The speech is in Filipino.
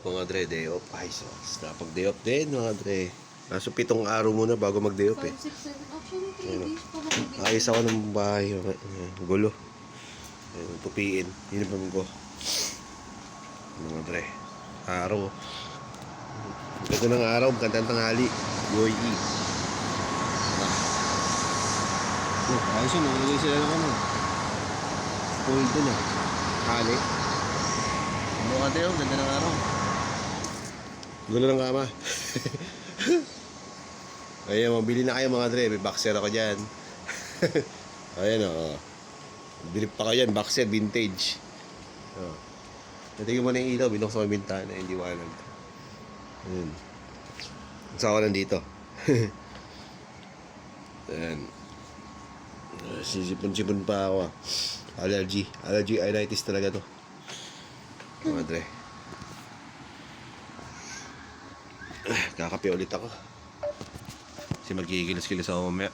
off mga dre, day off. Ay, so, napag day off din mga dre. Kaso pitong araw muna bago mag day off eh. 5, 6, 7, actually 3 Ayun. Ayos ako ng bahay. Gulo. Ayun, tupiin. Uniform ko. Mga dre. Araw. Ganda ng araw. Magandang tanghali. UAE. Oh, ayos yun. Nakalagay sila ng ano. Cold dun ah. Hali. Ano ka tayo? Ganda ng araw. Gulo ng kama. Ayan, mabili na kayo mga dre. May boxer ako dyan. Ayan o. Oh. Bili pa kayo yan. Boxer, vintage. Oh. Natigyan mo na yung ilaw. Binuksan ko yung bintana. Hindi wanag. Ayan. Saan ako nandito? Ayan. Uh, Sisipon-sipon pa ako ah. Allergy. Allergy rhinitis talaga to. Mga dre. Ah, Kakape ulit ako. Kasi magigilas-gilas ako mamaya.